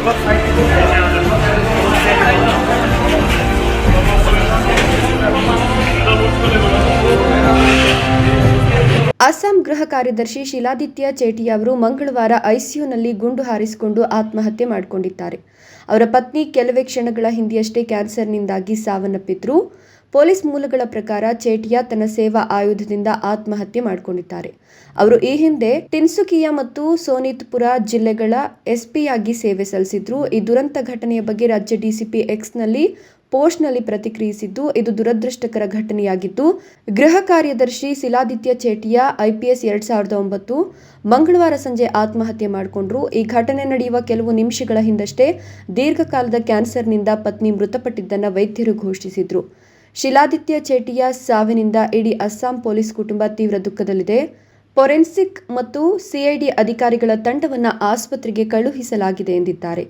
ಅಸ್ಸಾಂ ಗೃಹ ಕಾರ್ಯದರ್ಶಿ ಶಿಲಾದಿತ್ಯ ಚೇಟಿ ಅವರು ಮಂಗಳವಾರ ಐಸಿಯುನಲ್ಲಿ ಗುಂಡು ಹಾರಿಸಿಕೊಂಡು ಆತ್ಮಹತ್ಯೆ ಮಾಡಿಕೊಂಡಿದ್ದಾರೆ. ಅವರ ಪತ್ನಿ ಕೆಲವೇ ಕ್ಷಣಗಳ ಹಿಂದೆಯಷ್ಟೇ ಕ್ಯಾನ್ಸರ್ನಿಂದಾಗಿ ಸಾವನ್ನಪ್ಪಿದ್ರು. ಪೊಲೀಸ್ ಮೂಲಗಳ ಪ್ರಕಾರ ಚೇಟಿಯಾ ತನ್ನ ಸೇವಾ ಆಯುಧದಿಂದ ಆತ್ಮಹತ್ಯೆ ಮಾಡಿಕೊಂಡಿದ್ದಾರೆ. ಅವರು ಈ ಹಿಂದೆ ತಿನ್ಸುಕಿಯಾ ಮತ್ತು ಸೋನಿತ್ಪುರ ಜಿಲ್ಲೆಗಳ ಎಸ್ಪಿಯಾಗಿ ಸೇವೆ ಸಲ್ಲಿಸಿದ್ರು. ಈ ದುರಂತ ಘಟನೆಯ ಬಗ್ಗೆ ರಾಜ್ಯ ಡಿಸಿಪಿ ಎಕ್ಸ್ನಲ್ಲಿ ಪೋಸ್ಟ್ನಲ್ಲಿ ಪ್ರತಿಕ್ರಿಯಿಸಿದ್ದು, ಇದು ದುರದೃಷ್ಟಕರ ಘಟನೆಯಾಗಿದ್ದು, ಗೃಹ ಕಾರ್ಯದರ್ಶಿ ಶಿಲಾದಿತ್ಯ ಚೇಟಿಯಾ ಐಪಿಎಸ್ ಎರಡ್ ಸಾವಿರದ ಒಂಬತ್ತು ಮಂಗಳವಾರ ಸಂಜೆ ಆತ್ಮಹತ್ಯೆ ಮಾಡಿಕೊಂಡ್ರು. ಈ ಘಟನೆ ನಡೆಯುವ ಕೆಲವು ನಿಮಿಷಗಳ ಹಿಂದಷ್ಟೇ ದೀರ್ಘಕಾಲದ ಕ್ಯಾನ್ಸರ್ನಿಂದ ಪತ್ನಿ ಮೃತಪಟ್ಟಿದ್ದನ್ನು ವೈದ್ಯರು ಘೋಷಿಸಿದ್ರು. ಶಿಲಾದಿತ್ಯ ಚೇಟಿಯ ಸಾವಿನಿಂದ ಇಡೀ ಅಸ್ಸಾಂ ಪೊಲೀಸ್ ಕುಟುಂಬ ತೀವ್ರ ದುಃಖದಲ್ಲಿದೆ ಫೊರೆನ್ಸಿಕ್ ಮತ್ತು ಸಿಐಡಿ ಅಧಿಕಾರಿಗಳ ತಂಡವನ್ನು ಆಸ್ಪತ್ರೆಗೆ ಕಳುಹಿಸಲಾಗಿದೆ ಎಂದಿದ್ದಾರೆ?